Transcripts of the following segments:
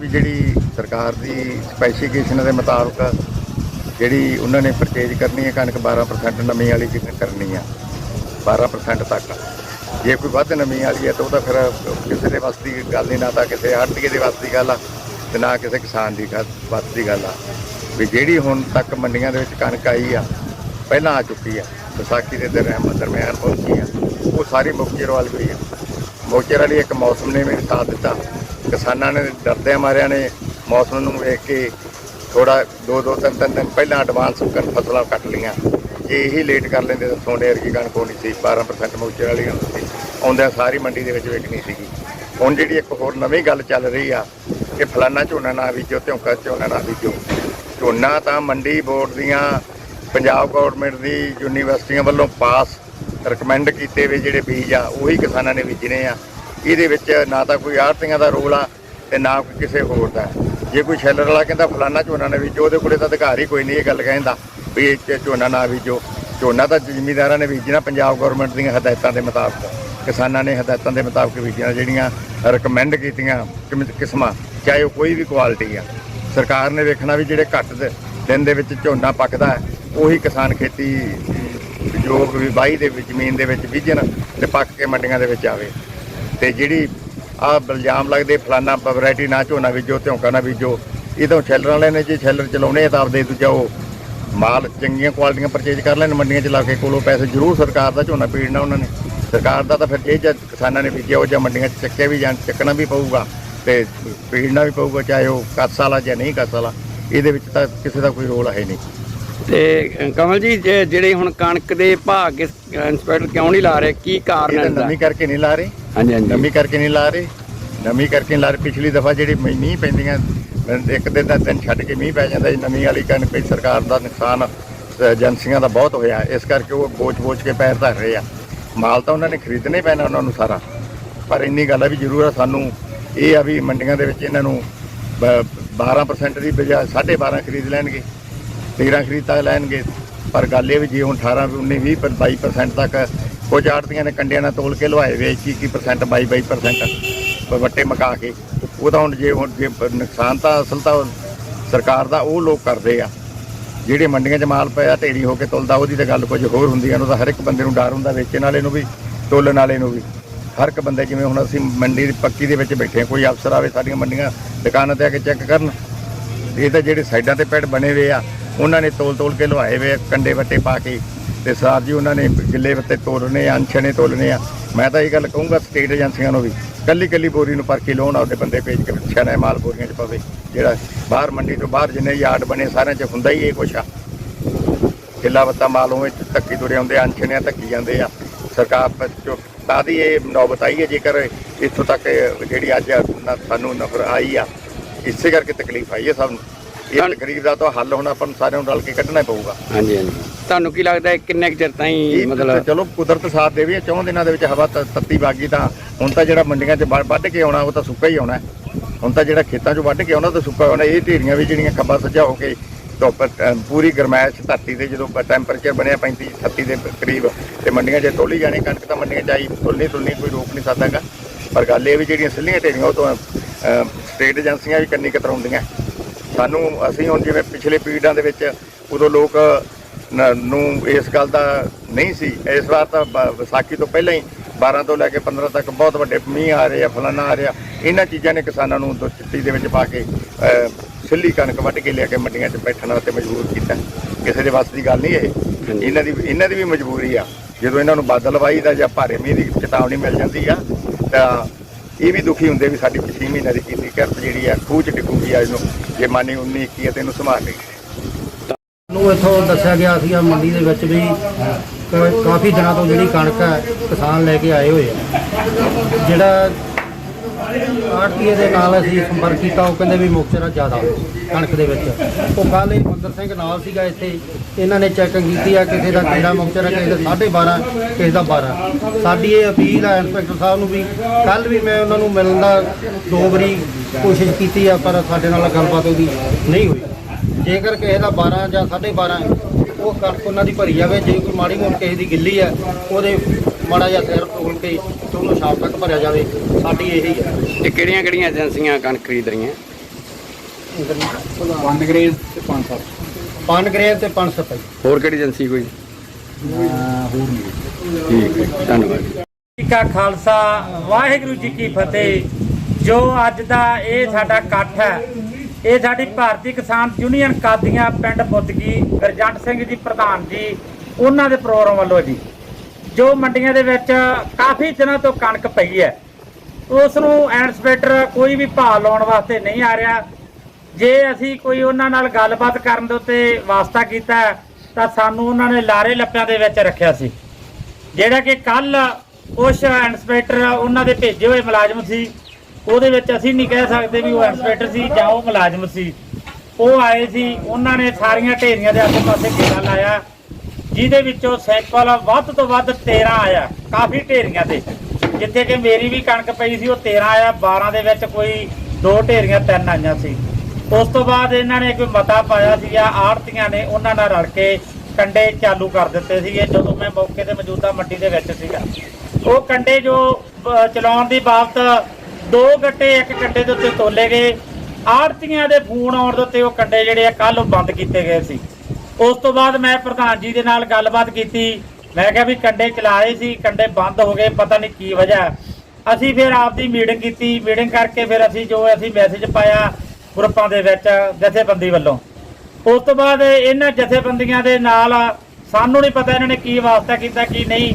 ਵੀ ਜਿਹੜੀ ਸਰਕਾਰ ਦੀ ਸਪੈਸੀਫਿਕੇਸ਼ਨ ਦੇ ਮੁਤਾਬਕ ਜਿਹੜੀ ਉਹਨਾਂ ਨੇ ਪਰਚੇਜ ਕਰਨੀ ਹੈ, ਕਣਕ 12% ਨਮੀ ਵਾਲੀ ਜਿੰਨ ਕਰਨੀ ਆ 12% ਤੱਕ। ਜੇ ਕੋਈ ਵੱਧ ਨਮੀ ਵਾਲੀ ਹੈ ਤਾਂ ਉਹ ਤਾਂ ਫਿਰ ਕਿਸੇ ਦੇ ਵੱਸ ਦੀ ਗੱਲ ਨਹੀਂ ਨਾ ਤਾਂ ਕਿਸੇ ਆੜਤੀਏ ਦੇ ਵੱਸ ਦੀ ਗੱਲ ਆ ਤੇ ਨਾ ਕਿਸੇ ਕਿਸਾਨ ਦੀ ਗੱਲ- ਵੱਸ ਦੀ ਗੱਲ ਆ। ਵੀ ਜਿਹੜੀ ਹੁਣ ਤੱਕ ਮੰਡੀਆਂ ਦੇ ਵਿੱਚ ਕਣਕ ਆਈ ਆ, ਪਹਿਲਾਂ ਆ ਚੁੱਕੀ ਆ, ਵਿਸਾਖੀ ਦੇ ਦਰਮਿਆਨ ਦਰਮਿਆਨ ਪਹੁੰਚੀ ਆ, ਉਹ ਸਾਰੀ ਮੁਕਤੀਰ ਵਾਲੀ ਹੋਈ ਆ। ਮੋਚਰ ਵਾਲੀ ਇੱਕ ਮੌਸਮ ਨੇ ਵੀ ਸਾਥ ਦਿੱਤਾ। ਕਿਸਾਨਾਂ ਨੇ ਡਰਦਿਆਂ ਮਾਰਿਆਂ ਨੇ ਮੌਸਮ ਨੂੰ ਵੇਖ ਕੇ ਥੋੜਾ ਦੋ ਦੋ, ਤਿੰਨ ਤਿੰਨ ਦਿਨ ਪਹਿਲਾਂ ਐਡਵਾਂਸ ਕਰ ਫਸਲਾਂ ਕੱਟ ਲੀਆਂ ਜੇ ਇਹੀ ਲੇਟ ਕਰ ਲੈਂਦੇ ਤਾਂ ਸੋਨੇ ਵਰਗੀ ਕਣਕ ਹੋਣੀ ਸੀ 12% ਮੋਚੇ ਵਾਲੀ ਹੁੰਦੀ ਆਉਂਦਿਆਂ ਸਾਰੀ ਮੰਡੀ ਦੇ ਵਿੱਚ ਵੇਚਣੀ ਸੀਗੀ। ਹੁਣ ਜਿਹੜੀ ਇੱਕ ਹੋਰ ਨਵੀਂ ਗੱਲ ਚੱਲ ਰਹੀ ਆ ਕਿ ਫਲਾਨਾ ਝੋਨਾ ਨਾ ਬੀਜੋ ਧਿਉਂਕਾ ਝੋਨਾ ਨਾ ਬੀਜੋ। ਝੋਨਾ ਤਾਂ ਮੰਡੀ ਬੋਰਡ ਦੀਆਂ, ਪੰਜਾਬ ਗਵਰਨਮੈਂਟ ਦੀ, ਯੂਨੀਵਰਸਿਟੀਆਂ ਵੱਲੋਂ ਪਾਸ ਰეკਮੈਂਡ ਕੀਤੇ ਵੇ ਜਿਹੜੇ ਬੀਜ ਆ, ਉਹੀ ਕਿਸਾਨਾਂ ਨੇ ਬੀਜਣੇ ਆ। ਇਹਦੇ ਵਿੱਚ ਨਾ ਤਾਂ ਕੋਈ ਆੜਤੀਆਂ ਦਾ ਰੋਲ ਆ ਤੇ ਨਾ ਕੋਈ ਕਿਸੇ ਹੋਰ ਦਾ। ਜੇ ਕੋਈ ਸ਼ੈਲਰ ਵਾਲਾ ਕਹਿੰਦਾ ਫਲਾਨਾ ਝੋਨਾ ਨਾ ਬੀਜੋ, ਉਹਦੇ ਕੋਲੇ ਤਾਂ ਅਧਿਕਾਰ ਹੀ ਕੋਈ ਨਹੀਂ ਇਹ ਗੱਲ ਕਹਿੰਦਾ ਵੀ ਇਹ ਝੋਨਾ ਨਾ ਬੀਜੋ। ਝੋਨਾ ਤਾਂ ਜ਼ਿਮੀਂਦਾਰਾਂ ਨੇ ਬੀਜਣਾ ਪੰਜਾਬ ਗਵਰਨਮੈਂਟ ਦੀਆਂ ਹਦਾਇਤਾਂ ਦੇ ਮੁਤਾਬਕ। ਕਿਸਾਨਾਂ ਨੇ ਹਦਾਇਤਾਂ ਦੇ ਮੁਤਾਬਕ ਬੀਜਣਾ ਜਿਹੜੀਆਂ ਰეკਮੈਂਡ ਕੀਤੀਆਂ ਕਿਸਮਾਂ, ਚਾਹੇ ਉਹ ਕੋਈ ਵੀ ਕੁਆਲਿਟੀ ਆ। ਸਰਕਾਰ ਨੇ ਵੇਖਣਾ ਵੀ ਜਿਹੜੇ ਘੱਟ ਦਿਨ ਦੇ ਵਿੱਚ ਝੋਨਾ ਪੱਕਦਾ ਉਹੀ ਕਿਸਾਨ ਖੇਤੀ ਯੋਗ ਵੀ ਵਾਹੀ ਦੇ ਵਿੱਚ, ਜ਼ਮੀਨ ਦੇ ਵਿੱਚ ਬੀਜਣ ਤੇ ਪੱਕ ਕੇ ਮੰਡੀਆਂ ਦੇ ਵਿੱਚ ਆਵੇ। ਤੇ ਜਿਹੜੀ ਆ ਇਲਜ਼ਾਮ ਲੱਗਦੇ ਫਲਾਨਾ ਵੈਰਾਈਟੀ ਨਾ ਝੋਨਾ ਬੀਜੋ ਧਿਉਂਕਾ ਨਾ ਬੀਜੋ ਇਹ ਤਾਂ ਛੈਲਰ ਵਾਲੇ ਨੇ ਜੇ ਛੈਲਰ ਚਲਾਉਣੇ ਆ ਤਾਂ ਆਪਦੇ ਦੂਜਾ ਉਹ ਮਾਲ ਚੰਗੀਆਂ ਕੁਆਲਿਟੀਆਂ ਪਰਚੇਜ ਕਰ ਲੈਣ ਮੰਡੀਆਂ 'ਚ ਲਾ ਕੇ ਕੋਲੋਂ ਪੈਸੇ ਜ਼ਰੂਰ ਸਰਕਾਰ ਦਾ ਝੋਨਾ ਪੀੜਨਾ ਉਹਨਾਂ ਨੇ। ਸਰਕਾਰ ਦਾ ਤਾਂ ਫਿਰ ਜੇ ਜਦ ਕਿਸਾਨਾਂ ਨੇ ਬੀਜਿਆ ਉਹ ਜਾਂ ਮੰਡੀਆਂ 'ਚ ਚੱਕਿਆ ਵੀ ਜਾਣ ਚੱਕਣਾ ਵੀ ਪਊਗਾ ਤੇ ਪੀੜਨਾ ਵੀ ਪਊਗਾ ਚਾਹੇ ਉਹ ਕੱਸ ਵਾਲਾ ਜਾਂ ਨਹੀਂ ਕੱਸ ਵਾਲਾ ਇਹਦੇ ਵਿੱਚ ਤਾਂ ਕਿਸੇ ਦਾ ਕੋਈ ਰੋਲ ਹੈ ਨਹੀਂ। ਤੇ ਕਮਲ ਜੀ ਜੇ- ਜਿਹੜੇ ਹੁਣ ਕਣਕ ਦੇ ਭਾਅ ਕਿਸ ਇੰਸਪੈਕਟਰ ਕਿਉਂ ਨਹੀਂ ਲਾ ਰਹੇ? ਕੀ ਕਾਰਨ ਇਹ ਹੈ ਨਵੀਂ ਕਰਕੇ ਨਹੀਂ ਲਾ ਰਹੇ। ਹਾਂਜੀ ਹਾਂਜੀ। ਨਵੀਂ ਕਰਕੇ ਨਹੀਂ ਲਾ ਰਹੇ। ਨਵੀਂ ਕਰਕੇ ਲਾ ਰਹੇ। ਪਿਛਲੀ ਦਫਾ ਜਿਹੜੀ ਮੀਂਹ ਪੈਂਦੀਆਂ ਇੱਕ ਦਿਨ ਦਾ ਦਿਨ ਛੱਡ ਕੇ ਮੀਂਹ ਪੈ ਜਾਂਦਾ ਜੀ ਨਵੀਂ ਵਾਲੀ ਕਣਕ ਵਿੱਚ ਸਰਕਾਰ ਦਾ ਨੁਕਸਾਨ ਏਜੰਸੀਆਂ ਦਾ ਬਹੁਤ ਹੋਇਆ। ਇਸ ਕਰਕੇ ਉਹ ਬੋਝ-ਬੋਝ ਕੇ ਪੈਰ ਧਰ ਰਹੇ ਆ। ਮਾਲ ਤਾਂ ਉਹਨਾਂ ਨੇ ਖਰੀਦਣਾ ਹੀ ਪੈਣਾ ਉਹਨਾਂ ਨੂੰ ਸਾਰਾ। ਪਰ ਇੰਨੀ ਗੱਲ ਆ ਵੀ ਜ਼ਰੂਰ ਆ ਸਾਨੂੰ ਇਹ ਆ ਵੀ ਮੰਡੀਆਂ ਦੇ ਵਿੱਚ ਇਹਨਾਂ ਨੂੰ ਬ- 12% ਦੀ ਬਜਾਏ 12.5 ਖਰੀਦ ਲੈਣਗੇ 13 ਖਰੀਦ ਤੱਕ ਲੈਣਗੇ। ਪਰ ਗੱਲ ਇਹ ਵੀ ਜੇ ਹੁਣ 18 19 20 ਪਰ 22% ਤੱਕ ਕੁਝ ਆੜਤੀਆਂ ਨੇ ਕੰਡਿਆਂ ਨਾਲ ਤੋਲ ਕੇ ਲਵਾਏ ਵੇ 21% 22 22% ਵੱਟੇ ਮਕਾ ਕੇ। ਉਹਦਾ ਹੁਣ ਜੇ ਹੁਣ ਜੇ ਨੁਕਸਾਨ ਤਾਂ ਅਸਲ ਤਾਂ ਸਰਕਾਰ ਦਾ ਉਹ ਲੋਕ ਕਰਦੇ ਆ। ਜਿਹੜੇ ਮੰਡੀਆਂ 'ਚ ਮਾਲ ਪਿਆ ਢੇਰੀ ਹੋ ਕੇ ਤੁਲਦਾ ਉਹਦੀ ਤਾਂ ਗੱਲ ਕੁਝ ਹੋਰ ਹੁੰਦੀ ਆ। ਉਹਦਾ ਹਰ ਇੱਕ ਬੰਦੇ ਨੂੰ ਡਰ ਹੁੰਦਾ ਵੇਚਣ ਵਾਲੇ ਨੂੰ ਵੀ ਤੋਲਣ ਵਾਲੇ ਨੂੰ ਵੀ। ਹਰ ਇੱਕ ਬੰਦੇ ਜਿਵੇਂ ਹੁਣ ਅਸੀਂ ਮੰਡੀ ਦੀ ਪੱਕੀ ਦੇ ਵਿੱਚ ਬੈਠੇ ਹਾਂ, ਕੋਈ ਅਫਸਰ ਆਵੇ ਸਾਡੀਆਂ ਮੰਡੀਆਂ ਦੁਕਾਨਾਂ ਤੇ ਆ ਕੇ ਚੈੱਕ ਕਰਨ। ਇਹ ਤਾਂ ਜਿਹੜੇ ਸਾਈਡਾਂ ਤੇ ਪੈੜ ਬਣੇ ਹੋਏ ਆ ਉਹਨਾਂ ਨੇ ਤੋਲ ਤੋਲ ਕੇ ਲਵਾਏ ਹੋਏ ਕੰਡੇ ਵੱਟੇ ਪਾ ਕੇ। ਤੇ ਸਾਰ ਜੀ ਉਹਨਾਂ ਨੇ ਗਿੱਲੇ ਵੱਤੇ ਤੋਲਣੇ ਆ ਅੰਛਣੇ ਤੋਲਣੇ ਆ। ਮੈਂ ਤਾਂ ਇਹ ਗੱਲ ਕਹੂੰਗਾ ਸਟੇਟ ਏਜੰਸੀਆਂ ਨੂੰ ਵੀ ਕੱਲੀ ਕੱਲੀ ਬੋਰੀ ਨੂੰ ਪਰਖੀ ਲਾਉਣ ਆਪਦੇ ਬੰਦੇ ਭੇਜ ਕੇ ਪਿੱਛੇ ਨਾ ਮਾਲ ਬੋਰੀਆਂ 'ਚ ਪਵੇ ਜਿਹੜਾ ਬਾਹਰ ਮੰਡੀ ਤੋਂ ਬਾਹਰ ਜਿੰਨੇ ਯਾਰਡ ਬਣੇ ਸਾਰਿਆਂ 'ਚ ਹੁੰਦਾ ਹੀ ਇਹ ਕੁਛ ਆ। ਗਿੱਲਾ ਵੱਤਾ ਮਾਲ ਹੋਵੇ ਧੱਕੀ ਤੁਰੇ ਆਉਂਦੇ ਆ, ਅੰਛਣੇ ਧੱਕੀ ਜਾਂਦੇ ਆ। ਸਰਕਾਰ ਪ- ਤਾਂ ਦੀ ਇਹ ਨੌਬਤ ਆਈ ਹੈ ਜੇਕਰ ਇੱਥੋਂ ਤੱਕ ਜਿਹੜੀ ਅੱਜ ਨਾ- ਸਾਨੂੰ ਨਫਰ ਆਈ ਆ ਇਸੇ ਕਰਕੇ ਤਕਲੀਫ ਆਈ ਹੈ ਸਭ ਨੂੰ। ਇਹ ਤਾਂ- ਤਕਲੀਫ ਦਾ ਤਾਂ ਹੱਲ ਹੁਣ ਆਪਾਂ ਨੂੰ ਸਾਰਿਆਂ ਨੂੰ ਰਲ ਕੇ ਕੱਢਣਾ ਹੀ ਪਊਗਾ। ਹਾਂਜੀ ਹਾਂਜੀ। ਤੁਹਾਨੂੰ ਕੀ ਲੱਗਦਾ ਹੈ ਕਿੰਨੇ ਕੁ ਚਿਰ ਤਾਈਂ ਮਤਲਬ ਚਲੋ ਕੁਦਰਤ ਸਾਥ ਦੇਵੇ ਚੌਂ ਦਿਨਾਂ ਦੇ ਵਿੱਚ ਹਵਾ ਤ- ਤੱਤੀ ਬਾਗੀ ਤਾਂ ਹੁਣ ਤਾਂ ਜਿਹੜਾ ਮੰਡੀਆਂ 'ਚ ਵੱਢ ਵੱਢ ਕੇ ਆਉਣਾ ਉਹ ਤਾਂ ਸੁੱਕਾ ਹੀ ਆਉਣਾ ਹੈ। ਹੁਣ ਤਾਂ ਜਿਹੜਾ ਖੇਤਾਂ 'ਚੋਂ ਵੱਢ ਕੇ ਆਉਣਾ ਉਹ ਤਾਂ ਸੁੱਕਾ ਆਉਣਾ। ਇਹ ਢੇਰੀਆਂ ਵੀ ਜਿਹੜੀਆਂ ਖੱਬਾ ਸੱਜਾ ਹੋ ਕੇ ਧੁੱਪ ਅ, ਪੂਰੀ ਗਰਮੈਸ਼ ਧਰਤੀ ਦੇ ਜਦੋਂ ਟੈਂਪਰੇਚਰ ਬਣਿਆ 35 36 ਦੇ ਕਰੀਬ ਤੇ ਮੰਡੀਆਂ 'ਚ ਤੋਲੀ ਜਾਣੀ ਕਣਕ ਤਾਂ ਮੰਡੀਆਂ 'ਚ ਆਈ ਤੁਲਨੀ ਤੁਲਨੀ ਕੋਈ ਰੋਕ ਨਹੀਂ ਸਕਦਾਗਾ ਪਰ ਗੱਲ ਇਹ ਵੀ ਜਿਹੜੀਆਂ ਸਿੱਲੀਆਂ ਢੇਰੀਆਂ ਉਹ ਤੋਂ ਸਟੇਟ ਏਜੰਸੀਆਂ ਵੀ ਕੰਨੀ ਕਤਰਾਉਂਦੀਆਂ। ਸਾਨੂੰ ਅਸੀਂ ਹੁਣ ਜਿਵੇਂ ਪਿਛਲੇ ਪੀੜ੍ਹਾਂ ਦੇ ਵਿੱਚ ਉਦੋਂ ਲੋਕ ਨ- ਇਸ ਗੱਲ ਦਾ ਨਹੀਂ ਸੀ। ਇਸ ਵਾਰ ਤਾਂ ਵਿਸਾਖੀ ਤੋਂ ਪਹਿਲਾਂ ਹੀ 12 ਤੋਂ ਲੈ ਕੇ 15 ਤੱਕ ਬਹੁਤ ਵੱਡੇ ਮੀਂਹ ਆ ਰਹੇ ਆ ਫਲਾਨਾ ਆ ਰਿਹਾ। ਇਹਨਾਂ ਚੀਜ਼ਾਂ ਨੇ ਕਿਸਾਨਾਂ ਨੂੰ ਦੋ ਚਿੱਟੀ ਦੇ ਵਿੱਚ ਪਾ ਕੇ ਸਿੱਲੀ ਕਣਕ ਵੱਢ ਕੇ ਲਿਆ ਕੇ ਮੰਡੀਆਂ 'ਚ ਬੈਠਣ ਵਾਸਤੇ ਮਜਬੂਰ ਕੀਤਾ। ਕਿਸੇ ਦੇ ਵੱਸ ਦੀ ਗੱਲ ਨਹੀਂ ਇਹ। ਇਹਨਾਂ ਦੀ ਇਹਨਾਂ ਦੀ ਵੀ ਮਜਬੂਰੀ ਆ। ਜਦੋਂ ਇਹਨਾਂ ਨੂੰ ਬਾਦਲ ਵਾਈ ਦਾ ਜਾਂ ਭਾਰੇ ਮੀਂਹ ਦੀ ਚੇਤਾਵਨੀ ਮਿਲ ਜਾਂਦੀ ਆ ਤਾਂ ਇਹ ਵੀ ਦੁਖੀ ਹੁੰਦੇ ਵੀ ਸਾਡੀ 6 ਮਹੀਨਿਆਂ ਦੀ ਕੀਤੀ ਕਿਰਤ ਜਿਹੜੀ ਆ, ਖੂਹ ਚ ਡਿੱਗੂਗੀ ਅੱਜ ਨੂੰ ਜੇ ਮਾਨੀ 19 21 ਹੈ ਤੇ ਇਹਨੂੰ ਸੰਭਾਲ ਲਈ ਨੂੰ ਇੱਥੋਂ ਦੱਸਿਆ ਗਿਆ ਸੀ ਮੰਡੀ ਦੇ ਵਿੱਚ ਵੀ ਕਾਫੀ ਦਿਨਾਂ ਤੋਂ ਜਿਹੜੀ ਕਣਕ ਹੈ ਕਿਸਾਨ ਲੈ ਕੇ ਆਏ ਹੋਏ ਆ। ਜਿਹੜਾ ਆੜਤੀਏ ਦੇ ਨਾਲ ਅਸੀਂ ਸੰਪਰਕ ਕੀਤਾ, ਉਹ ਕਹਿੰਦੇ ਵੀ ਮੁਕਤਰਾ ਜ਼ਿਆਦਾ ਕਣਕ ਦੇ ਵਿੱਚ। ਉਹ ਕੱਲ ਇਹ ਮੰਦਰ ਸਿੰਘ ਨਾਲ ਸੀਗਾ ਇੱਥੇ, ਇਹਨਾਂ ਨੇ ਚੈਕਿੰਗ ਕੀਤੀ ਆ, ਕਿਸੇ ਦਾ ਕਿਹੜਾ ਹੈ ਕਿਸੇ ਦਾ 12.5 ਕਿਸੇ ਦਾ 12 ਸਾਡੀ ਇਹ ਅਪੀਲ ਹੈ ਇੰਸਪੈਕਟਰ ਸਾਹਿਬ ਨੂੰ ਵੀ ਕੱਲ ਵੀ ਮੈਂ ਉਹਨਾਂ ਨੂੰ ਮਿਲਣ ਦਾ ਦੋ ਵਾਰੀ ਕੋਸ਼ਿਸ਼ ਕੀਤੀ ਆ, ਪਰ ਸਾਡੇ ਨਾਲ ਗੱਲਬਾਤ ਉਹਦੀ ਨਹੀਂ ਹੋਈ। ਜੇਕਰ ਕਿਸੇ ਦਾ 12 ਜਾਂ 12.5 ਉਹ ਕਣਕ ਉਹਨਾਂ ਦੀ ਭਰੀ ਜਾਵੇ ਜੇ ਕੋਈ ਮਾੜੀ ਮੋਟੀ ਕਿਸੇ ਦੀ ਗਿੱਲੀ ਹੈ ਉਹਦੇ ਮਾੜਾ ਜਿਹਾ ਸਿਰ ਤੋਲ ਕੇ ਤੇ ਉਹਨੂੰ ਸ਼ਾਮ ਤੱਕ ਭਰਿਆ ਜਾਵੇ ਸਾਡੀ ਇਹੀ ਹੈ। ਤੇ ਕਿਹੜੀਆਂ ਕਿਹੜੀਆਂ ਏਜੰਸੀਆਂ ਕਣਕ ਖਰੀਦ ਰਹੀਆਂ? ਵਨ ਗ੍ਰੇਡ ਤੇ 500 ਪਨ ਗ੍ਰੇਡ ਤੇ 500 ਰੁਪਏ ਹੋਰ ਕਿਹੜੀ ਏਜੰਸੀ ਕੋਈ? ਹੋਰ ਠੀਕ ਹੈ ਧੰਨਵਾਦ। ਜੀ ਕਾ ਖਾਲਸਾ ਵਾਹਿਗੁਰੂ ਜੀ ਕੀ ਫਤਿਹ। ਜੋ ਅੱਜ ਦਾ ਇਹ ਸਾਡਾ ਇਕੱਠ ਹੈ ਇਹ ਸਾਡੀ ਭਾਰਤੀ ਕਿਸਾਨ ਯੂਨੀਅਨ ਕਾਦੀਆਂ ਪਿੰਡ ਬੁੱਧਗੀ, ਗਰਜੰਟ ਸਿੰਘ ਜੀ ਪ੍ਰਧਾਨ ਜੀ, ਉਹਨਾਂ ਦੇ ਪ੍ਰੋਗਰਾਮ ਵੱਲੋਂ ਜੀ। ਜੋ ਮੰਡੀਆਂ ਦੇ ਵਿੱਚ ਕਾਫੀ ਦਿਨਾਂ ਤੋਂ ਕਣਕ ਪਈ ਹੈ। ਉਸ ਨੂੰ ਇਨਸਪੈਕਟਰ ਕੋਈ ਵੀ ਭਾਅ ਲਾਉਣ ਵਾਸਤੇ ਨਹੀਂ ਆ ਰਿਹਾ। ਜੇ ਅਸੀਂ ਕੋਈ ਉਹਨਾਂ ਨਾਲ ਗੱਲਬਾਤ ਕਰਨ ਦੇ ਉੱਤੇ ਵਾਸਤਾ ਕੀਤਾ, ਤਾਂ ਸਾਨੂੰ ਉਹਨਾਂ ਨੇ ਲਾਰੇ ਲੱਪਿਆਂ ਦੇ ਵਿੱਚ ਰੱਖਿਆ ਸੀ। ਜਿਹੜਾ ਕਿ ਕੱਲ ਉਸ ਇਨਸਪੈਕਟਰ ਉਹਨਾਂ ਦੇ ਭੇਜੇ ਹੋਏ ਮੁਲਾਜ਼ਮ ਸੀ ਉਹਦੇ ਵਿੱਚ ਅਸੀਂ ਨਹੀਂ ਕਹਿ ਸਕਦੇ ਵੀ ਉਹ ਇਨਸਪੈਕਟਰ ਸੀ ਜਾਂ ਉਹ ਮੁਲਾਜ਼ਮ ਸੀ। ਉਹ ਆਏ ਸੀ, ਉਹਨਾਂ ਨੇ ਸਾਰੀਆਂ ਢੇਰੀਆਂ ਦੇ ਆਸੇ-ਪਾਸੇ ਘੇਰਾ ਲਾਇਆ, ਜਿਹਦੇ ਵਿੱਚੋਂ ਸੈਂਪਲ ਵੱਧ ਤੋਂ ਵੱਧ 13 ਆਇਆ, ਕਾਫੀ ਢੇਰੀਆਂ ਤੇ। ਜਿੱਥੇ ਕਿ ਮੇਰੀ ਵੀ ਕਣਕ ਪਈ ਸੀ, ਉਹ 13 ਆਇਆ 12 ਦੇ ਵਿੱਚ ਕੋਈ ਦੋ ਢੇਰੀਆਂ, ਤਿੰਨ ਆਈਆਂ ਸੀ। ਉਸ ਤੋਂ ਬਾਅਦ ਇਹਨਾਂ ਨੇ ਕੋਈ ਮਤਾ ਪਾਇਆ ਸੀ ਆ ਆੜਤੀਆਂ ਨੇ ਉਹਨਾਂ ਨਾਲ ਰਲ ਕੇ ਕੰਡੇ ਚਾਲੂ ਕਰ ਦਿੱਤੇ ਸੀਗੇ, ਜਦੋਂ ਮੈਂ ਮੌਕੇ ਤੇ ਮੌਜੂਦਾ ਮੰਡੀ ਦੇ ਵਿੱਚ ਸੀਗਾ। ਉਹ ਕੰਡੇ ਜੋ ਚਲਾਉਣ ਦੀ ਬਾਬਤ ਦੋ ਗੱਟੇ, ਇੱਕ ਕੰਡੇ ਦੇ ਉੱਤੇ ਤੋਲੇ ਗਏ। ਆੜਤੀਆਂ ਦੇ ਫੋਨ ਆਉਣ ਦੇ ਉੱਤੇ ਉਹ ਕੰਡੇ ਜਿਹੜੇ ਆ ਕੱਲ ਉਹ ਬੰਦ ਕੀਤੇ ਗਏ ਸੀ। ਉਸ ਤੋਂ ਬਾਅਦ ਮੈਂ ਪ੍ਰਧਾਨ ਜੀ ਦੇ ਨਾਲ ਗੱਲਬਾਤ ਕੀਤੀ। ਮੈਂ ਕਿਹਾ ਵੀ ਕੰਡੇ ਚਲਾਏ ਸੀ, ਕੰਡੇ ਬੰਦ ਹੋ ਗਏ, ਪਤਾ ਨਹੀਂ ਕੀ ਵਜ੍ਹਾ। ਅਸੀਂ ਫਿਰ ਆਪਦੀ ਮੀਟਿੰਗ ਕੀਤੀ। ਮੀਟਿੰਗ ਕਰਕੇ ਫਿਰ ਅਸੀਂ ਜੋ ਅਸੀਂ ਮੈਸੇਜ ਪਾਇਆ ਗਰੁੱਪਾਂ ਦੇ ਵਿੱਚ, ਜਥੇਬੰਦੀ ਵੱਲੋਂ। ਉਸ ਤੋਂ ਬਾਅਦ ਇਹਨਾਂ ਜਥੇਬੰਦੀਆਂ ਦੇ ਨਾਲ ਸਾਨੂੰ ਨਹੀਂ ਪਤਾ ਇਹਨਾਂ ਨੇ ਕੀ ਵਾਸਤਾ ਕੀਤਾ, ਕੀ ਨਹੀਂ।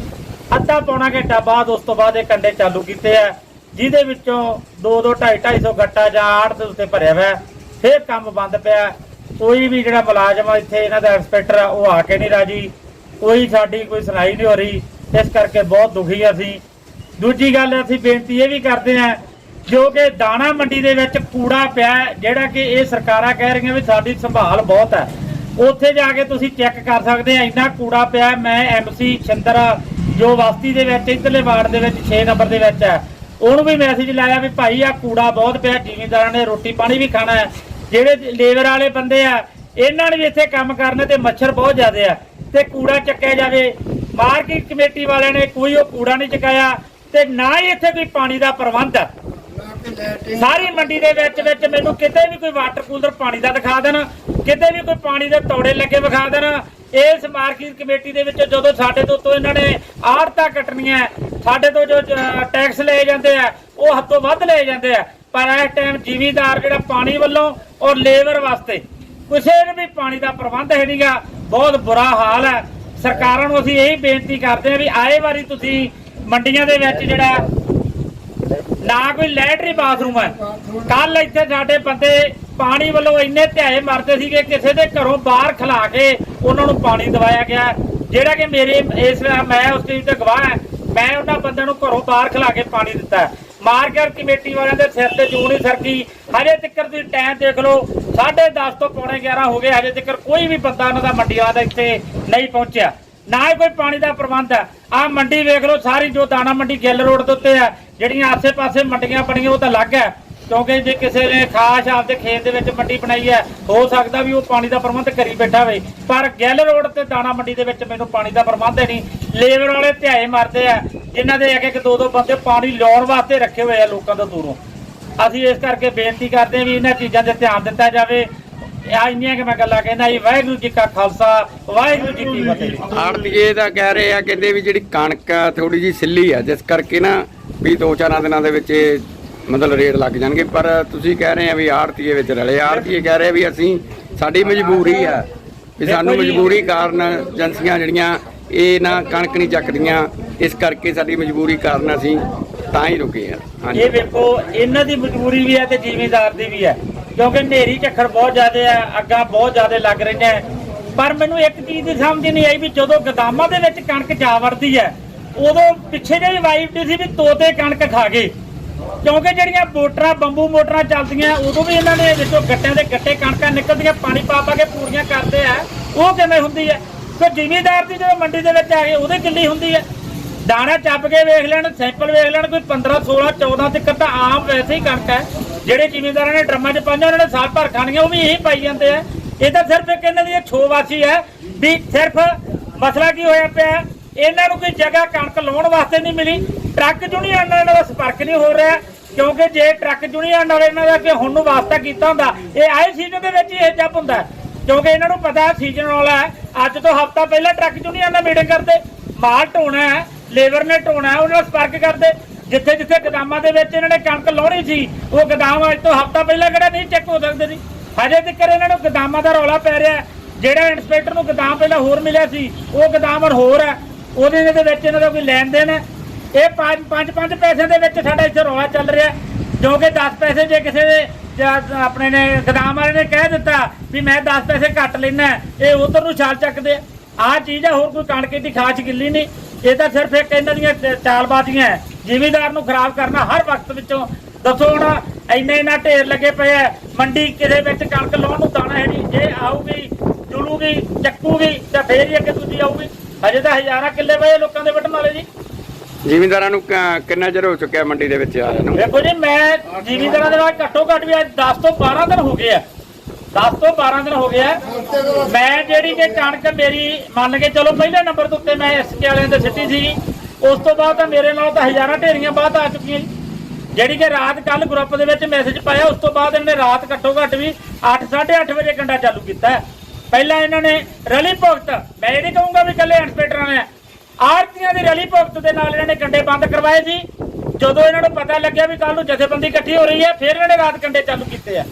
ਅੱਧਾ ਪੌਣਾ ਘੰਟਾ ਬਾਅਦ ਉਸ ਤੋਂ ਬਾਅਦ ਇਹ ਕੰਡੇ ਚਾਲੂ ਕੀਤੇ ਆ। ਜਿਹਦੇ ਵਿੱਚੋਂ 2 2 2.5 250 ਗੱਟਾ ਜਾਂ ਆੜ ਦੇ ਉੱਤੇ ਭਰਿਆ ਹੋਇਆ ਹੈ। ਫਿਰ ਕੰਮ ਬੰਦ ਪਿਆ ਕੋਈ ਵੀ ਜਿਹੜਾ ਮੁਲਾਜ਼ਮ ਆ, ਇੱਥੇ ਇਹਨਾਂ ਦਾ ਇੰਸਪੈਕਟਰ ਆ, ਉਹ ਆ ਕੇ ਨਹੀਂ ਰਾਜੀ। ਕੋਈ ਸਾਡੀ ਕੋਈ ਸੁਣਾਈ ਨਹੀਂ ਹੋ ਰਹੀ। ਇਸ ਕਰਕੇ ਬਹੁਤ ਦੁਖੀ ਅਸੀਂ। ਦੂਜੀ ਗੱਲ ਅਸੀਂ ਬੇਨਤੀ ਇਹ ਵੀ ਕਰਦੇ ਹਾਂ, ਜੋ ਕਿ ਦਾਣਾ ਮੰਡੀ ਦੇ ਵਿੱਚ ਕੂੜਾ ਪਿਆ ਜਿਹੜਾ ਕਿ ਇਹ ਸਰਕਾਰਾਂ ਕਹਿ ਰਹੀਆਂ ਵੀ ਸਾਡੀ ਸੰਭਾਲ ਬਹੁਤ ਹੈ। ਉੱਥੇ ਜਾ ਕੇ ਤੁਸੀਂ ਚੈੱਕ ਕਰ ਸਕਦੇ ਆ ਇੰਨਾ ਕੂੜਾ ਪਿਆ ਮੈਂ ਐਮਸੀ ਛਿੰਦਰ ਜੋ ਬਸਤੀ ਦੇ ਵਿੱਚ, ਇਧਰਲੇ ਵਾਰਡ ਦੇ ਵਿੱਚ 6 ਨੰਬਰ ਦੇ ਵਿੱਚ ਹੈ। ਉਹਨੂੰ ਵੀ ਮੈਸੇਜ ਲਾਇਆ ਵੀ ਭਾਈ ਆ ਕੂੜਾ ਬਹੁਤ ਪਿਆ, ਜ਼ਿਮੀਂਦਾਰਾਂ ਨੇ ਰੋਟੀ ਪਾਣੀ ਵੀ ਖਾਣਾ ਹੈ। ਜਿਹੜੇ ਲੇਬਰ ਵਾਲੇ ਬੰਦੇ ਆ, ਇਹਨਾਂ ਨੇ ਵੀ ਇੱਥੇ ਕੰਮ ਕਰਨੇ ਤੇ ਮੱਛਰ ਬਹੁਤ ਜ਼ਿਆਦੇ ਆ। ਤੇ ਕੂੜਾ ਚੱਕਿਆ ਜਾਵੇ ਮਾਰਕੀਟ ਕਮੇਟੀ ਵਾਲਿਆਂ ਨੇ ਕੋਈ ਉਹ ਕੂੜਾ ਨਹੀਂ ਚੁਕਾਇਆ ਤੇ ਨਾ ਹੀ ਇੱਥੇ ਕੋਈ ਪਾਣੀ ਦਾ ਪ੍ਰਬੰਧ ਹੈ ਸਾਰੀ ਮੰਡੀ ਦੇ ਵਿੱਚ ਵਿੱਚ ਮੈਨੂੰ ਕਿਤੇ ਵੀ ਕੋਈ ਵਾਟਰ ਕੂਲਰ ਪਾਣੀ ਦਾ ਦਿਖਾ ਦੇਣ, ਕਿਤੇ ਵੀ ਕੋਈ ਪਾਣੀ ਦੇ ਤੋੜੇ ਲੱਗੇ ਵਿਖਾ ਦੇਣ, ਇਸ ਮਾਰਕੀਟ ਕਮੇਟੀ ਦੇ ਵਿੱਚ ਜਦੋਂ ਸਾਡੇ ਤੋਂ ਤੋਂ ਇਹਨਾਂ ਨੇ ਆੜਤਾ ਕੱਟਣੀਆਂ ਸਾਡੇ ਤੋਂ ਜੋ ਟੈਕਸ ਲਏ ਜਾਂਦੇ ਆ, ਉਹ ਹੱਦੋਂ ਵੱਧ ਲਏ ਜਾਂਦੇ ਆ। ਪਰ ਇਸ ਟਾਈਮ ਜ਼ਿਮੀਦਾਰ ਜਿਹੜਾ ਪਾਣੀ ਵੱਲੋਂ ਔਰ ਲੇਬਰ ਵਾਸਤੇ ਕਿਸੇ ਨੂੰ ਵੀ ਪਾਣੀ ਦਾ ਪ੍ਰਬੰਧ ਹੈ ਨਹੀਂਗਾ ਬਹੁਤ ਬੁਰਾ ਹਾਲ ਹੈ। ਸਰਕਾਰਾਂ ਨੂੰ ਅਸੀਂ ਇਹੀ ਬੇਨਤੀ ਕਰਦੇ ਹਾਂ ਵੀ ਆਏ ਵਾਰੀ ਤੁਸੀਂ ਮੰਡੀਆਂ ਦੇ ਵਿੱਚ ਜਿਹੜਾ ਨਾ ਕੋਈ ਲੈਟਰੀ ਬਾਥਰੂਮ ਹੈ ਕੱਲ ਇੱਥੇ ਸਾਡੇ ਬੰਦੇ ਪਾਣੀ ਵੱਲੋਂ ਇੰਨੇ ਧਿਆਏ ਮਰਦੇ ਸੀਗੇ, ਕਿਸੇ ਦੇ ਘਰੋਂ ਬਾਹਰ ਖਲਾ ਕੇ ਉਹਨਾਂ ਨੂੰ ਪਾਣੀ ਦਵਾਇਆ ਗਿਆ। ਜਿਹੜਾ ਕਿ ਮੇਰੇ, ਇਸ ਮੈਂ ਉਸ ਚੀਜ਼ ਤੇ ਗਵਾਹ ਹਾਂ। ਮੈਂ ਉਹਨਾਂ ਬੰਦਿਆਂ ਨੂੰ ਘਰੋਂ ਬਾਹਰ ਖਲਾ ਕੇ ਪਾਣੀ ਦਿੱਤਾ ਹੈ। ਮਾਰਕੀਟ ਕਮੇਟੀ ਵਾਲਿਆਂ ਦੇ ਸਿਰ ਤੇ ਜੂੰ ਨਹੀਂ ਸਰਕੀ। ਹਜੇ ਤੱਕ ਤੁਸੀਂ ਟਾਈਮ ਦੇਖ ਲਓ 10:30 ਤੋਂ ਪੌਣੇ 11 ਹੋ ਗਏ, ਹਜੇ ਤੱਕ ਕੋਈ ਵੀ ਬੰਦਾ ਉਹਨਾਂ ਦਾ ਮੰਡੀ ਵਾਲਾ ਇੱਥੇ ਨਹੀਂ ਪਹੁੰਚਿਆ। ਨਾ ਹੀ ਕੋਈ ਪਾਣੀ ਦਾ ਪ੍ਰਬੰਧ ਹੈ। ਆ ਮੰਡੀ ਵੇਖ ਲਓ, ਸਾਰੀ ਜੋ ਦਾਣਾ ਮੰਡੀ ਗਿੱਲ ਰੋਡ ਦੇ ਉੱਤੇ ਹੈ, ਜਿਹੜੀਆਂ ਆਸੇ-ਪਾਸੇ ਮੰਡੀਆਂ ਬਣੀਆਂ, ਉਹ ਤਾਂ ਅਲੱਗ ਹੈ। ਕਿਉਂਕਿ ਜੇ ਕਿਸੇ ਨੇ ਖਾਸ ਆਪਦੇ ਖੇਤ ਦੇ ਵਿੱਚ ਮੰਡੀ ਬਣਾਈ ਹੈ, ਹੋ ਸਕਦਾ ਵੀ ਉਹ ਪਾਣੀ ਦਾ ਪ੍ਰਬੰਧ ਕਰੀ ਬੈਠਾ ਹੋਵੇ। ਪਰ ਗਿੱਲ ਰੋਡ ਤੇ ਦਾਣਾ ਮੰਡੀ ਦੇ ਵਿੱਚ ਮੈਨੂੰ ਪਾਣੀ ਦਾ ਪ੍ਰਬੰਧ ਹੈ ਨਹੀਂ। ਲੇਬਰ ਵਾਲੇ ਧਿਆਏ ਮਾਰਦੇ ਆ, ਜਿਨ੍ਹਾਂ ਦੇ ਇੱਕ ਇੱਕ ਦੋ ਦੋ ਬੰਦੇ ਪਾਣੀ ਲਾਉਣ ਵਾਸਤੇ ਰੱਖੇ ਹੋਏ ਆ ਲੋਕਾਂ ਤੋਂ ਦੂਰੋਂ। ਅਸੀਂ ਇਸ ਕਰਕੇ ਬੇਨਤੀ ਕਰਦੇ ਵੀ ਇਹਨਾਂ ਚੀਜ਼ਾਂ ਤੇ ਧਿਆਨ ਦਿੱਤਾ ਜਾਵੇ। ਆ ਇੰਨੀਆਂ ਕਿ ਮੈਂ ਗੱਲਾਂ ਕਹਿੰਦਾ ਜੀ, ਵਾਹਿਗੁਰੂ ਜੀ ਕਾ ਖਾਲਸਾ, ਵਾਹਿਗੁਰੂ ਜੀ ਕੀ ਫਤਿਹ। ਆੜਤੀਏ ਤਾਂ ਕਹਿ ਰਹੇ ਆ, ਕਹਿੰਦੇ ਵੀ ਜਿਹੜੀ ਕਣਕ ਆ ਥੋੜੀ ਜੀ ਸਿੱਲੀ ਆ, ਜਿਸ ਕਰਕੇ ਨਾ ਵੀ ਦੋ ਚਾਰਾਂ ਦਿਨਾਂ ਦੇ ਵਿੱਚ ਇਹ ਮਤਲਬ ਰੇਟ ਲੱਗ ਜਾਣਗੇ ਪਰ ਤੁਸੀਂ ਕਹਿ ਰਹੇ ਆ ਵੀ ਆੜਤੀਏ ਵਿੱਚ ਰਲੇ। ਆੜਤੀਏ ਕਹਿ ਰਹੇ ਵੀ ਅਸੀਂ ਸਾਡੀ ਮਜਬੂਰੀ ਆ ਵੀ ਸਾਨੂੰ ਮਜਬੂਰੀ ਕਾਰਨ ਏਜੰਸੀਆਂ ਜਿਹੜੀਆਂ ਇਹ ਨਾ ਕਣਕ ਨਹੀਂ ਚੱਕਦੀਆਂ ਇਸ ਕਰਕੇ ਸਾਡੀ ਮਜਬੂਰੀ ਕਾਰਨ ਅਸੀਂ ਤਾਂ ਹੀ ਰੁਕੇ ਆ। ਹਾਂਜੀ। ਇਹ ਵੇਖੋ ਇਹਨਾਂ ਦੀ ਮਜਬੂਰੀ ਵੀ ਹੈ ਤੇ ਜ਼ਿਮੀਂਦਾਰ ਦੀ ਵੀ ਹੈ। ਕਿਉਂਕਿ ਨੇਰੀ ਝੱਖੜ ਬਹੁਤ ਜ਼ਿਆਦਾ ਹੈ ਅੱਗਾ ਬਹੁਤ ਜ਼ਿਆਦਾ ਲੱਗ ਰਹੀਆਂ। ਪਰ ਮੈਨੂੰ ਇੱਕ ਚੀਜ਼ ਦੀ ਸਮਝ ਨਹੀਂ ਆਈ ਵੀ ਜਦੋਂ ਗਦਾਮਾਂ ਦੇ ਵਿੱਚ ਕਣਕ ਜਾ ਵੜਦੀ ਹੈ ਉਦੋਂ ਪਿੱਛੇ ਜਿਹੀ ਵਾਈਬ ਸੀ ਵੀ ਤੋਤੇ ਕਣਕ ਖਾ ਗਏ। ਕਿਉਂਕਿ ਜਿਹੜੀਆਂ ਮੋਟਰਾਂ, ਬੰਬੂ ਮੋਟਰਾਂ ਚੱਲਦੀਆਂ, ਉਦੋਂ ਵੀ ਇਹਨਾਂ ਨੇ ਵਿੱਚੋਂ ਗੱਟਿਆਂ ਦੇ ਗੱਟੇ ਕਣਕਾਂ ਨਿਕਲਦੀਆਂ, ਪਾਣੀ ਪਾ ਪਾ ਕੇ ਪੂਰੀਆਂ ਕਰਦੇ ਆ। ਉਹ ਕਿਵੇਂ ਹੁੰਦੀ ਹੈ? ਤੇ ਜ਼ਿਮੀਦਾਰ ਦੀ ਜਦੋਂ ਮੰਡੀ ਦੇ ਵਿੱਚ ਆ ਗਏ ਉਹਦੇ ਕਿੱਲੀ ਹੁੰਦੀ ਹੈ। ਦਾਣਾ ਚੱਪ ਕੇ ਵੇਖ ਲੈਣ, ਸੈਂਪਲ ਵੇਖ ਲੈਣ, ਕੋਈ 15 16 14 ਤੱਕ ਤਾਂ ਆਮ ਵੈਸੇ ਹੀ ਕਣਕ ਹੈ। ਜਿਹੜੇ ਜ਼ਿਮੀਦਾਰਾਂ ਨੇ ਡਰਮਾਂ 'ਚ ਪਾਈਆਂ, ਉਹਨਾਂ ਨੇ ਸਾਲ ਭਰ ਖਾਣੀਆਂ, ਉਹ ਵੀ ਇਹੀ ਪਾਈ ਜਾਂਦੇ ਆ। ਇਹ ਤਾਂ ਸਿਰਫ ਇੱਕ ਇਹਨਾਂ ਦੀ ਇਹ ਛੋਵਾਸੀ ਹੈ ਵੀ ਸਿਰਫ ਮਸਲਾ ਕੀ ਹੋਇਆ ਪਿਆ? ਇਹਨਾਂ ਨੂੰ ਕੋਈ ਜਗ੍ਹਾ ਕਣਕ ਲਾਉਣ ਵਾਸਤੇ ਨਹੀਂ ਮਿਲੀ। ਟਰੱਕ ਯੂਨੀਅਨ ਨਾਲ ਇਹਨਾਂ ਦਾ ਸੰਪਰਕ ਨਹੀਂ ਹੋ ਰਿਹਾ, ਕਿਉਂਕਿ ਜੇ ਟਰੱਕ ਯੂਨੀਅਨ ਨਾਲ ਇਹਨਾਂ ਦਾ ਕਿ ਹੁਣ ਨੂੰ ਵਾਸਤਾ ਕੀਤਾ ਹੁੰਦਾ, ਇਹ ਆਏ ਸੀਜ਼ਨ ਦੇ ਵਿੱਚ ਹੀ ਇਹ ਜੱਪ ਹੁੰਦਾ ਕਿਉਂਕਿ ਇਹਨਾਂ ਨੂੰ ਪਤਾ ਸੀਜ਼ਨ ਵਾਲਾ ਹੈ, ਅੱਜ ਤੋਂ ਹਫਤਾ ਪਹਿਲਾਂ ਟਰੱਕ ਯੂਨੀਅਨ ਨਾਲ ਮੀਟਿੰਗ ਕਰਦੇ, ਮਾਲ ਢੋਣਾ ਹੈ ਲੇਬਰ ਨੇ ਢੋਣਾ ਹੈ, ਉਹਨਾਂ ਨਾਲ ਸੰਪਰਕ ਕਰਦੇ ਜਿੱਥੇ ਜਿੱਥੇ ਗਦਾਮਾਂ ਦੇ ਵਿੱਚ ਇਹਨਾਂ ਨੇ ਕਣਕ ਲਾਉਣੀ ਸੀ, ਉਹ ਗਦਾਮ ਅੱਜ ਤੋਂ ਹਫਤਾ ਪਹਿਲਾਂ ਕਿਹੜਾ ਨਹੀਂ ਚੈੱਕ ਹੋ ਸਕਦੇ ਸੀ। ਹਜੇ ਤੱਕ ਇਹਨਾਂ ਨੂੰ ਗਦਾਮਾਂ ਦਾ ਰੌਲਾ ਪੈ ਰਿਹਾ ਜਿਹੜਾ ਇਨਸਪੈਕਟਰ ਨੂੰ ਗਦਾਮ ਪਹਿਲਾਂ ਹੋਰ ਮਿਲਿਆ ਸੀ, ਉਹ ਗਦਾਮ ਹੋਰ ਹੈ। ਉਹਦੇ ਦੇ ਵਿੱਚ ਇਹਨਾਂ ਦਾ ਕੋਈ ਲੈਣ ਦੇਣ ਹੈ। ਇਹ ਪੰਜ ਪੰਜ ਪੰਜ ਪੈਸੇ ਦੇ ਵਿੱਚ ਸਾਡਾ ਇੱਥੇ ਰੌਲਾ ਚੱਲ ਰਿਹਾ। ਜੋ ਕਿ 10 ਪੈਸੇ ਜੇ ਕਿਸੇ ਦੇ, ਜਾਂ ਆਪਣੇ ਨੇ ਗਦਾਮ ਵਾਲੇ ਨੇ ਕਹਿ ਦਿੱਤਾ ਵੀ ਮੈਂ 10 ਪੈਸੇ ਘੱਟ ਲੈਣਾ ਇਹ ਉਧਰ ਨੂੰ ਛਾਲ ਚੱਕਦੇ ਆ। ਆਹ ਚੀਜ਼ ਆ, ਹੋਰ ਕੋਈ ਕਣਕ ਦੀ ਖਾਸ ਗਿੱਲੀ ਨਹੀਂ। ਇਹ ਤਾਂ ਸਿਰਫ ਇੱਕ ਇਹਨਾਂ ਦੀਆਂ ਚ- ਚਾਲਬਾਜ਼ੀਆਂ ਜ਼ਿਮੀਦਾਰ ਨੂੰ ਖਰਾਬ ਕਰਨਾ ਹਰ ਵਕਤ ਵਿੱਚੋਂ। ਦੱਸੋ ਹੁਣ, ਇੰਨੇ ਇੰਨਾ ਢੇਰ ਲੱਗੇ ਪਏ ਆ, ਮੰਡੀ ਕਿਤੇ ਵਿੱਚ ਕਣਕ ਲਾਉਣ ਨੂੰ ਦਾਣਾ ਹੈ ਨਹੀਂ। ਜੇ ਆਊਗੀ ਜੁਲੂਗੀ ਚੱਕੂਗੀ, ਤਾਂ ਫੇਰ ਹੀ ਅੱਗੇ ਦੂਜੀ ਆਊਗੀ। ਹਜੇ ਤਾਂ ਹਜ਼ਾਰਾਂ ਕਿੱਲੇ ਪਏ ਲੋਕਾਂ ਦੇ ਵੱਢਣ ਵਾਲੇ ਜੀ। ਜ਼ਿਮੀਂਦਾਰਾਂ ਨੂੰ ਕ- ਕਿੰਨਾ ਚਿਰ ਹੋ ਚੁੱਕਿਆ ਮੰਡੀ ਦੇ ਵਿੱਚ ਆਇਆ ਨੂੰ? ਵੇਖੋ ਜੀ, ਮੈਂ ਜ਼ਿਮੀਂਦਾਰਾਂ ਦੇ ਨਾਲ ਘੱਟੋ ਘੱਟ ਵੀ ਅੱਜ 10 ਤੋਂ 12 ਦਿਨ ਹੋ ਗਏ ਆ। 10 ਤੋਂ 12 ਦਿਨ ਹੋ ਗਏ ਆ। ਮੈਂ ਜਿਹੜੀ ਕਿ ਕਣਕ ਮੇਰੀ ਮੰਨ ਕੇ ਚਲੋ ਪਹਿਲੇ ਨੰਬਰ ਦੇ ਉੱਤੇ ਮੈਂ ਐਸਕੇ ਵਾਲਿਆਂ ਦੇ ਸਿੱਟੀ ਸੀਗੀ। ਉਸ ਤੋਂ ਬਾਅਦ ਤਾਂ ਮੇਰੇ ਨਾਲ ਤਾਂ ਹਜ਼ਾਰਾਂ ਢੇਰੀਆਂ ਬਾਅਦ ਆ ਚੁੱਕੀਆਂ ਜੀ। ਜਿਹੜੀ ਕਿ ਰਾਤ ਕੱਲ ਗਰੁੱਪ ਦੇ ਵਿੱਚ ਮੈਸੇਜ ਪਾਇਆ, ਉਸ ਤੋਂ ਬਾਅਦ ਇਹਨਾਂ ਨੇ ਰਾਤ ਘੱਟੋ ਘੱਟ ਵੀ 8 8:30 ਵਜੇ ਕੰਡਾ ਚਾਲੂ ਕੀਤਾ। ਹੈ। ਪਹਿਲਾਂ ਇਹਨਾਂ ਨੇ ਰਲੀ ਭੁਗਤ, ਮੈਂ ਇਹ ਨਹੀਂ ਕਹੂੰਗਾ ਵੀ ਇਕੱਲੇ ਇੰਸਪੈਕਟਰਾਂ ਨੇ ਆੜਤੀਆਂ ਦੀ ਰਲੀ ਭੁਗਤ ਦੇ ਨਾਲ ਇਹਨਾਂ ਨੇ ਕੰਡੇ ਬੰਦ ਕਰਵਾਏ ਸੀ ਜਦੋਂ ਇਹਨਾਂ ਨੂੰ ਪਤਾ ਲੱਗਿਆ ਵੀ ਕੱਲ ਨੂੰ ਜਥੇਬੰਦੀ ਇਕੱਠੀ ਹੋ ਰਹੀ ਹੈ, ਫਿਰ ਇਹਨਾਂ ਨੇ ਰਾਤ ਕੰਡੇ ਚਾਲੂ ਕੀਤੇ ਆ।